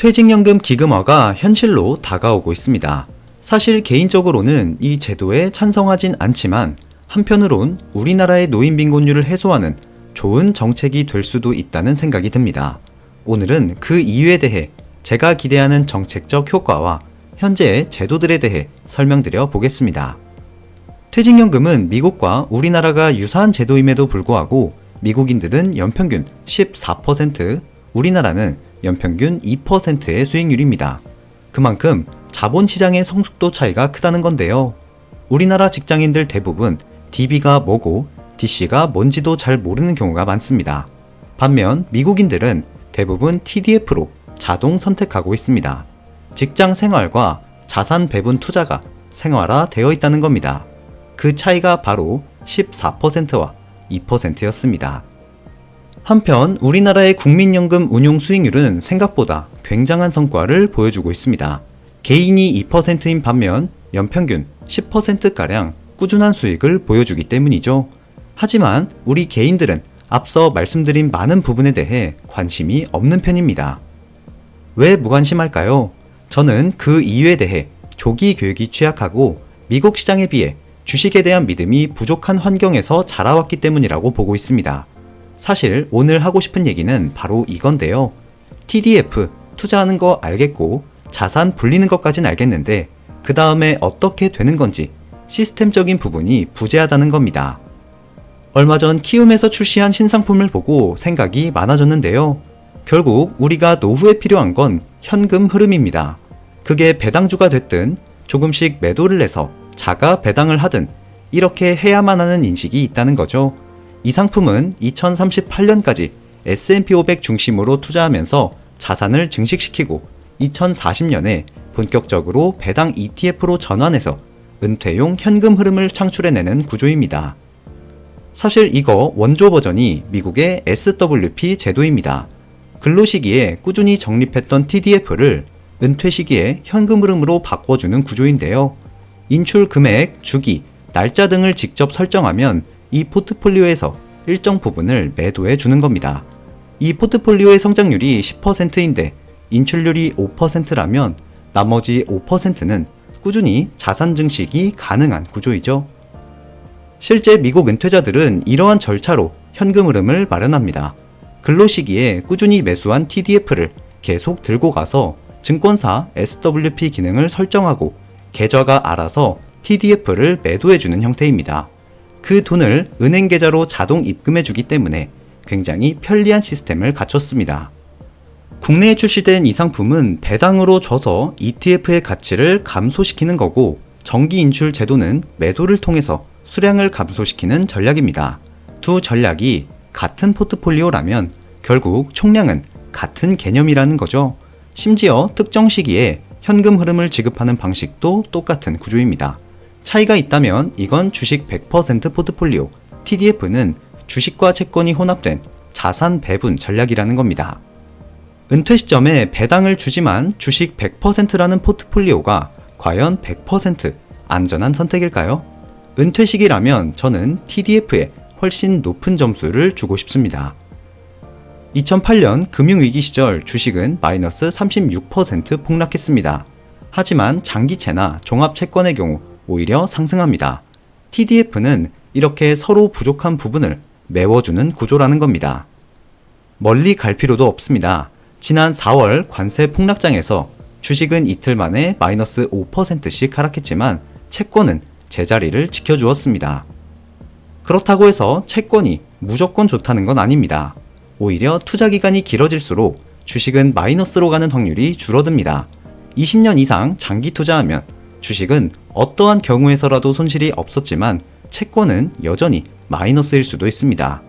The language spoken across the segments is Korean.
퇴직연금 기금화가 현실로 다가오고 있습니다. 사실 개인적으로는 이 제도에 찬성하진 않지만 한편으론 우리나라의 노인 빈곤율을 해소하는 좋은 정책이 될 수도 있다는 생각이 듭니다. 오늘은 그 이유에 대해 제가 기대하는 정책적 효과와 현재의 제도들에 대해 설명드려 보겠습니다. 퇴직연금은 미국과 우리나라가 유사한 제도임에도 불구하고 미국인들은 연평균 14%, 우리나라는 연평균 2%의 수익률입니다. 그만큼 자본 시장의 성숙도 차이가 크다는 건데요. 우리나라 직장인들 대부분 DB가 뭐고 DC가 뭔지도 잘 모르는 경우가 많습니다. 반면 미국인들은 대부분 TDF로 자동 선택하고 있습니다. 직장 생활과 자산 배분 투자가 생활화 되어 있다는 겁니다. 그 차이가 바로 14%와 2%였습니다. 한편 우리나라의 국민연금 운용 수익률은 생각보다 굉장한 성과를 보여주고 있습니다. 개인이 2%인 반면 연평균 10%가량 꾸준한 수익을 보여주기 때문이죠. 하지만 우리 개인들은 앞서 말씀드린 많은 부분에 대해 관심이 없는 편입니다. 왜 무관심할까요? 저는 그 이유에 대해 조기 교육이 취약하고 미국 시장에 비해 주식에 대한 믿음이 부족한 환경에서 자라왔기 때문이라고 보고 있습니다. 사실 오늘 하고 싶은 얘기는 바로 이건데요. TDF 투자하는 거 알겠고 자산 불리는 것까진 알겠는데 그 다음에 어떻게 되는 건지 시스템적인 부분이 부재하다는 겁니다. 얼마 전 키움에서 출시한 신상품을 보고 생각이 많아졌는데요. 결국 우리가 노후에 필요한 건 현금 흐름입니다. 그게 배당주가 됐든 조금씩 매도를 해서 자가 배당을 하든 이렇게 해야만 하는 인식이 있다는 거죠. 이 상품은 2038년까지 S&P 500 중심으로 투자하면서 자산을 증식시키고 2040년에 본격적으로 배당 ETF로 전환해서 은퇴용 현금 흐름을 창출해내는 구조입니다. 사실 이거 원조 버전이 미국의 SWP 제도입니다. 근로 시기에 꾸준히 적립했던 TDF를 은퇴 시기에 현금 흐름으로 바꿔주는 구조인데요. 인출 금액, 주기, 날짜 등을 직접 설정하면 이 포트폴리오에서 일정 부분을 매도해 주는 겁니다. 이 포트폴리오의 성장률이 10%인데 인출률이 5%라면 나머지 5%는 꾸준히 자산 증식이 가능한 구조이죠. 실제 미국 은퇴자들은 이러한 절차로 현금 흐름을 마련합니다. 근로 시기에 꾸준히 매수한 TDF를 계속 들고 가서 증권사 SWP 기능을 설정하고 계좌가 알아서 TDF를 매도해주는 형태입니다. 그 돈을 은행 계좌로 자동 입금해 주기 때문에 굉장히 편리한 시스템을 갖췄습니다. 국내에 출시된 이 상품은 배당으로 줘서 ETF의 가치를 감소시키는 거고 정기 인출 제도는 매도를 통해서 수량을 감소시키는 전략입니다. 두 전략이 같은 포트폴리오라면 결국 총량은 같은 개념이라는 거죠. 심지어 특정 시기에 현금 흐름을 지급하는 방식도 똑같은 구조입니다. 차이가 있다면 이건 주식 100% 포트폴리오, TDF는 주식과 채권이 혼합된 자산 배분 전략이라는 겁니다. 은퇴 시점에 배당을 주지만 주식 100%라는 포트폴리오가 과연 100% 안전한 선택일까요? 은퇴 시기라면 저는 TDF에 훨씬 높은 점수를 주고 싶습니다. 2008년 금융위기 시절 주식은 마이너스 36% 폭락했습니다. 하지만 장기채나 종합채권의 경우 오히려 상승합니다. TDF는 이렇게 서로 부족한 부분을 메워주는 구조라는 겁니다. 멀리 갈 필요도 없습니다. 지난 4월 관세 폭락장에서 주식은 이틀 만에 마이너스 5%씩 하락했지만 채권은 제자리를 지켜주었습니다. 그렇다고 해서 채권이 무조건 좋다는 건 아닙니다. 오히려 투자 기간이 길어질수록 주식은 마이너스로 가는 확률이 줄어듭니다. 20년 이상 장기 투자하면 주식은 어떠한 경우에서라도 손실이 없었지만 채권은 여전히 마이너스일 수도 있습니다.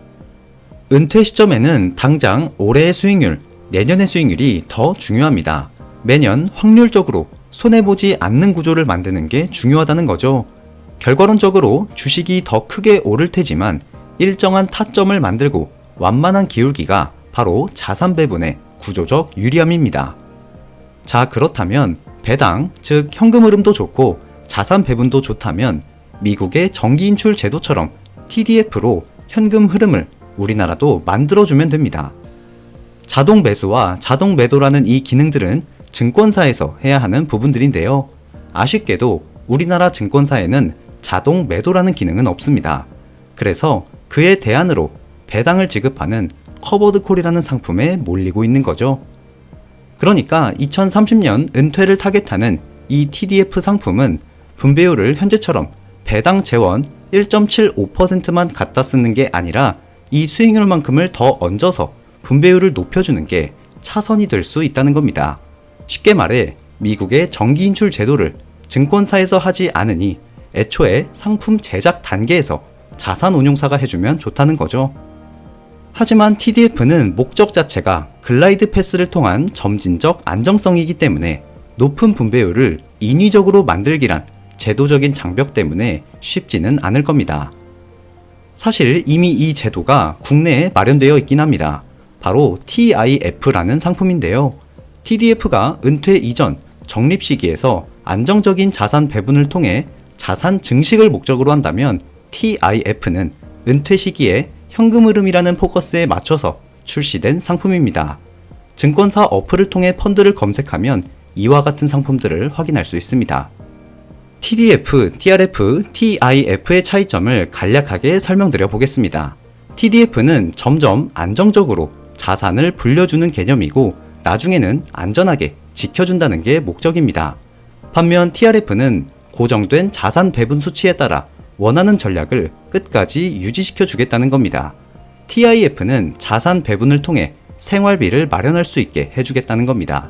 은퇴 시점에는 당장 올해의 수익률, 내년의 수익률이 더 중요합니다. 매년 확률적으로 손해보지 않는 구조를 만드는 게 중요하다는 거죠. 결과론적으로 주식이 더 크게 오를 테지만 일정한 타점을 만들고 완만한 기울기가 바로 자산 배분의 구조적 유리함입니다. 자, 그렇다면 배당, 즉 현금 흐름도 좋고 자산 배분도 좋다면 미국의 정기 인출 제도처럼 TDF로 현금 흐름을 우리나라도 만들어주면 됩니다. 자동 매수와 자동 매도라는 이 기능들은 증권사에서 해야 하는 부분들인데요. 아쉽게도 우리나라 증권사에는 자동 매도라는 기능은 없습니다. 그래서 그에 대안으로 배당을 지급하는 커버드 콜이라는 상품에 몰리고 있는 거죠. 그러니까 2030년 은퇴를 타겟하는 이 TDF 상품은 분배율을 현재처럼 배당 재원 1.75%만 갖다 쓰는 게 아니라 이 수익률만큼을 더 얹어서 분배율을 높여주는 게 차선이 될 수 있다는 겁니다. 쉽게 말해 미국의 정기 인출 제도를 증권사에서 하지 않으니 애초에 상품 제작 단계에서 자산 운용사가 해주면 좋다는 거죠. 하지만 TDF는 목적 자체가 글라이드 패스를 통한 점진적 안정성이기 때문에 높은 분배율을 인위적으로 만들기란 제도적인 장벽 때문에 쉽지는 않을 겁니다. 사실 이미 이 제도가 국내에 마련되어 있긴 합니다. 바로 TIF라는 상품인데요. TDF가 은퇴 이전 적립 시기에서 안정적인 자산 배분을 통해 자산 증식을 목적으로 한다면 TIF는 은퇴 시기에 현금 흐름이라는 포커스에 맞춰서 출시된 상품입니다. 증권사 어플을 통해 펀드를 검색하면 이와 같은 상품들을 확인할 수 있습니다. TDF, TRF, TIF의 차이점을 간략하게 설명드려 보겠습니다. TDF는 점점 안정적으로 자산을 불려주는 개념이고 나중에는 안전하게 지켜준다는 게 목적입니다. 반면 TRF는 고정된 자산 배분 수치에 따라 원하는 전략을 끝까지 유지시켜 주겠다는 겁니다. TIF는 자산 배분을 통해 생활비를 마련할 수 있게 해주겠다는 겁니다.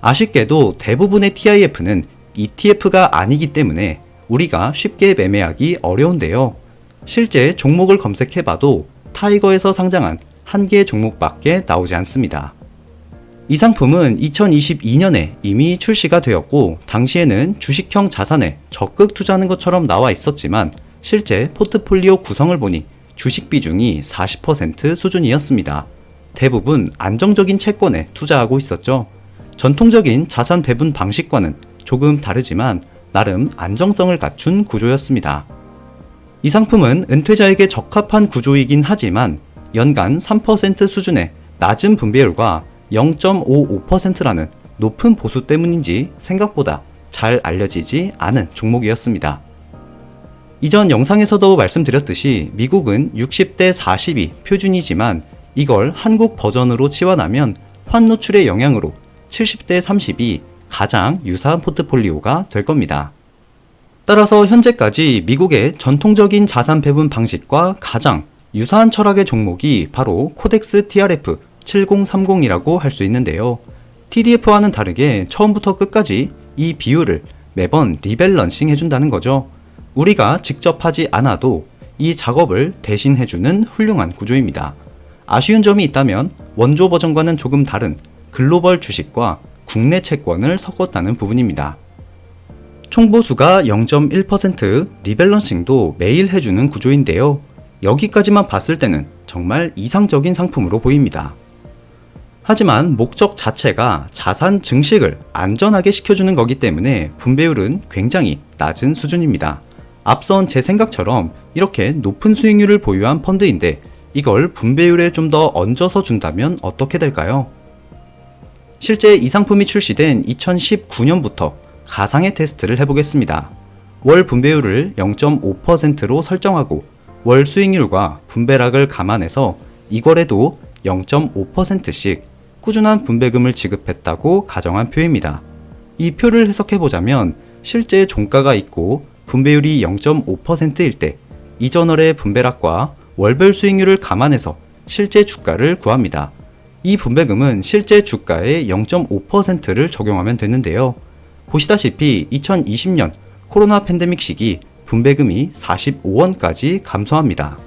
아쉽게도 대부분의 TIF는 ETF가 아니기 때문에 우리가 쉽게 매매하기 어려운데요. 실제 종목을 검색해봐도 타이거에서 상장한 한 개의 종목밖에 나오지 않습니다. 이 상품은 2022년에 이미 출시가 되었고, 당시에는 주식형 자산에 적극 투자하는 것처럼 나와 있었지만, 실제 포트폴리오 구성을 보니 주식 비중이 40% 수준이었습니다. 대부분 안정적인 채권에 투자하고 있었죠. 전통적인 자산 배분 방식과는 조금 다르지만 나름 안정성을 갖춘 구조였습니다. 이 상품은 은퇴자에게 적합한 구조이긴 하지만 연간 3% 수준의 낮은 분배율과 0.55%라는 높은 보수 때문인지 생각보다 잘 알려지지 않은 종목이었습니다. 이전 영상에서도 말씀드렸듯이 미국은 60대 40이 표준이지만 이걸 한국 버전으로 치환하면 환 노출의 영향으로 70대 30이 가장 유사한 포트폴리오가 될 겁니다. 따라서 현재까지 미국의 전통적인 자산 배분 방식과 가장 유사한 철학의 종목이 바로 코덱스 TRF 7030이라고 할 수 있는데요. TDF와는 다르게 처음부터 끝까지 이 비율을 매번 리밸런싱 해준다는 거죠. 우리가 직접 하지 않아도 이 작업을 대신 해주는 훌륭한 구조입니다. 아쉬운 점이 있다면 원조 버전과는 조금 다른 글로벌 주식과 국내 채권을 섞었다는 부분입니다. 총보수가 0.1%, 리밸런싱도 매일 해주는 구조인데요. 여기까지만 봤을 때는 정말 이상적인 상품으로 보입니다. 하지만 목적 자체가 자산 증식을 안전하게 시켜주는 거기 때문에 분배율은 굉장히 낮은 수준입니다. 앞선 제 생각처럼 이렇게 높은 수익률을 보유한 펀드인데 이걸 분배율에 좀 더 얹어서 준다면 어떻게 될까요? 실제 이 상품이 출시된 2019년부터 가상의 테스트를 해보겠습니다. 월 분배율을 0.5%로 설정하고 월 수익률과 분배락을 감안해서 이거래도 0.5%씩 꾸준한 분배금을 지급했다고 가정한 표입니다. 이 표를 해석해보자면 실제 종가가 있고 분배율이 0.5%일 때 이전월의 분배락과 월별 수익률을 감안해서 실제 주가를 구합니다. 이 분배금은 실제 주가의 0.5%를 적용하면 되는데요. 보시다시피 2020년 코로나 팬데믹 시기 분배금이 45원까지 감소합니다.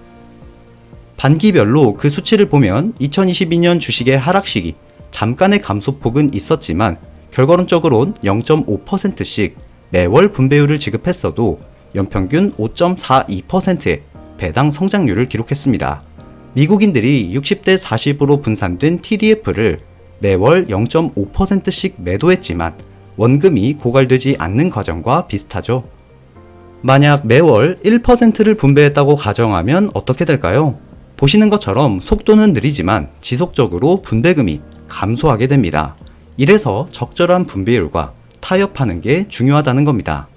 반기별로 그 수치를 보면 2022년 주식의 하락 시기 잠깐의 감소폭은 있었지만 결과론적으론 0.5%씩 매월 분배율을 지급했어도 연평균 5.42%의 배당 성장률을 기록했습니다. 미국인들이 60대 40으로 분산된 TDF를 매월 0.5%씩 매도했지만 원금이 고갈되지 않는 과정과 비슷하죠. 만약 매월 1%를 분배했다고 가정하면 어떻게 될까요? 보시는 것처럼 속도는 느리지만 지속적으로 분배금이 감소하게 됩니다. 이래서 적절한 분배율과 타협하는 게 중요하다는 겁니다.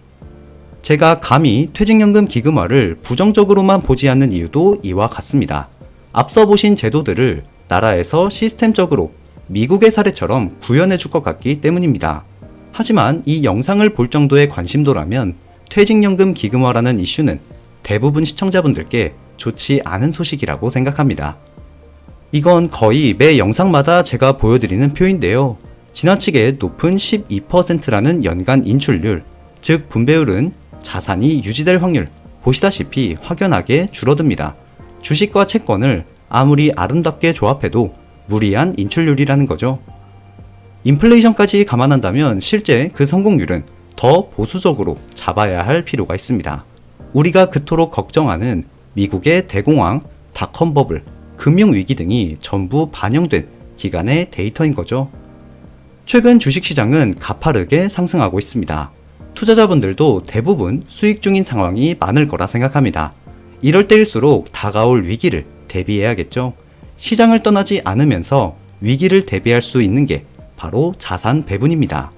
제가 감히 퇴직연금 기금화를 부정적으로만 보지 않는 이유도 이와 같습니다. 앞서 보신 제도들을 나라에서 시스템적으로 미국의 사례처럼 구현해 줄 것 같기 때문입니다. 하지만 이 영상을 볼 정도의 관심도라면 퇴직연금 기금화라는 이슈는 대부분 시청자분들께 좋지 않은 소식이라고 생각합니다. 이건 거의 매 영상마다 제가 보여드리는 표인데요. 지나치게 높은 12%라는 연간 인출률, 즉 분배율은 자산이 유지될 확률, 보시다시피 확연하게 줄어듭니다. 주식과 채권을 아무리 아름답게 조합해도 무리한 인출률이라는 거죠. 인플레이션까지 감안한다면 실제 그 성공률은 더 보수적으로 잡아야 할 필요가 있습니다. 우리가 그토록 걱정하는 미국의 대공황, 닷컴 버블, 금융위기 등이 전부 반영된 기간의 데이터인 거죠. 최근 주식시장은 가파르게 상승하고 있습니다. 투자자분들도 대부분 수익 중인 상황이 많을 거라 생각합니다. 이럴 때일수록 다가올 위기를 대비해야겠죠. 시장을 떠나지 않으면서 위기를 대비할 수 있는 게 바로 자산 배분입니다.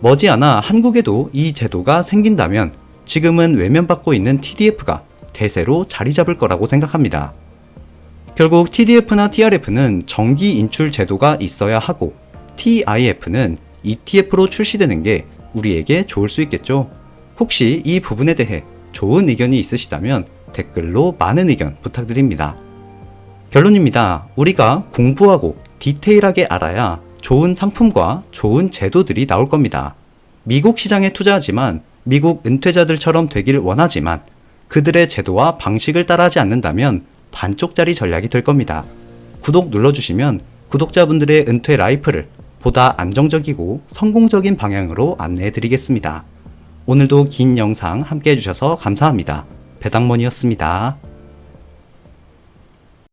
머지않아 한국에도 이 제도가 생긴다면 지금은 외면받고 있는 TDF가 대세로 자리 잡을 거라고 생각합니다. 결국 TDF나 TRF는 정기 인출 제도가 있어야 하고 TIF는 ETF로 출시되는 게 우리에게 좋을 수 있겠죠. 혹시 이 부분에 대해 좋은 의견이 있으시다면 댓글로 많은 의견 부탁드립니다. 결론입니다. 우리가 공부하고 디테일하게 알아야 좋은 상품과 좋은 제도들이 나올 겁니다. 미국 시장에 투자하지만 미국 은퇴자들처럼 되길 원하지만 그들의 제도와 방식을 따라하지 않는다면 반쪽짜리 전략이 될 겁니다. 구독 눌러주시면 구독자분들의 은퇴 라이프를 보다 안정적이고 성공적인 방향으로 안내해 드리겠습니다. 오늘도 긴 영상 함께 해주셔서 감사합니다. 배당mon이었습니다.